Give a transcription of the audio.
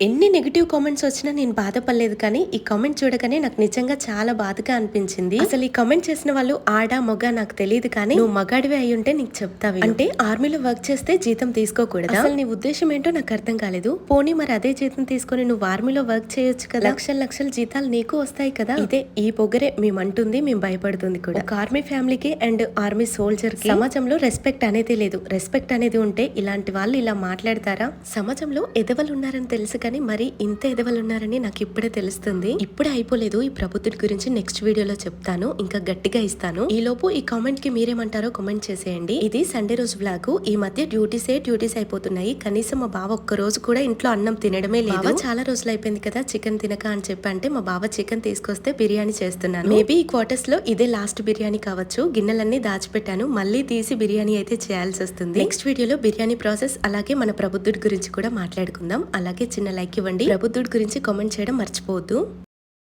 ఎన్ని negative comments వచ్చినా నేను బాధపడలేదు కానీ ఈ కామెంట్ చూడగానే నాకు నిజంగా చాలా బాధగా అనిపించింది. అసలు ఈ కామెంట్ చేసిన వాళ్ళు ఆడా మొగ నాకు తెలియదు కానీ నువ్వు మగాడివి అయి ఉంటే నీకు చెప్తావి అంటే ఆర్మీలో వర్క్ చేస్తే జీతం తీసుకోకూడదు? అసలు నీ ఉద్దేశం ఏంటో నాకు అర్థం కాలేదు. పోనీ మరి అదే జీతం తీసుకొని నువ్వు ఆర్మీలో వర్క్ చేయొచ్చు కదా? లక్షల లక్షల జీతాలు నీకు వస్తాయి కదా? ఇదే ఈ పొగరే మేమంటుంది మేము భయపడుతుంది కూడా. ఒక ఆర్మీ ఫ్యామిలీకి అండ్ ఆర్మీ సోల్జర్కి సమాజంలో రెస్పెక్ట్ అనేది లేదు. రెస్పెక్ట్ అనేది ఉంటే ఇలాంటి వాళ్ళు ఇలా మాట్లాడతారా? సమాజంలో ఎదవలు ఉన్నారని తెలుసు కానీ మరి ఇంత ఎదవలు ఉన్నారని నాకు ఇప్పుడే తెలుస్తుంది. ఇప్పుడే అయిపోలేదు. ఈ ప్రభుత్వం గురించి నెక్స్ట్ వీడియోలో చెప్తాను. ఇంకా గట్టిగా ఇస్తాను. ఈ లోపు ఈ కామెంట్కి మీరేమంటారో కామెంట్ చేసేయండి. ఇది సండే రోజు బ్లాగ్ ఈ మధ్య డ్యూటీసే డ్యూటీస్ అయిపోతున్నాయి. కనీసం మా బావ ఒక్క రోజు కూడా ఇంట్లో అన్నం తినడమే లేదు. చాలా రోజులు అయిపోయింది కదా చికెన్ తినక అని చెప్పంటే మా బావ చికెన్ తీసుకొస్తే బిర్యానీ చేస్తున్నాను. మేబీ ఈ క్వార్టర్స్లో ఇదే లాస్ట్ బిర్యానీ కావచ్చు. గిన్నెలన్నీ దాచిపెట్టాను. మళ్ళీ తీసి బిర్యానీ అయితే చేయాల్సి వస్తుంది. నెక్స్ట్ వీడియోలో బిర్యానీ ప్రాసెస్ అలాగే మన ప్రబుద్ధుడి గురించి కూడా మాట్లాడుకుందాం. అలాగే చిన్న లైక్ ఇవ్వండి. ప్రభుత్వుడి గురించి కామెంట్ చేయడం మర్చిపోవద్దు.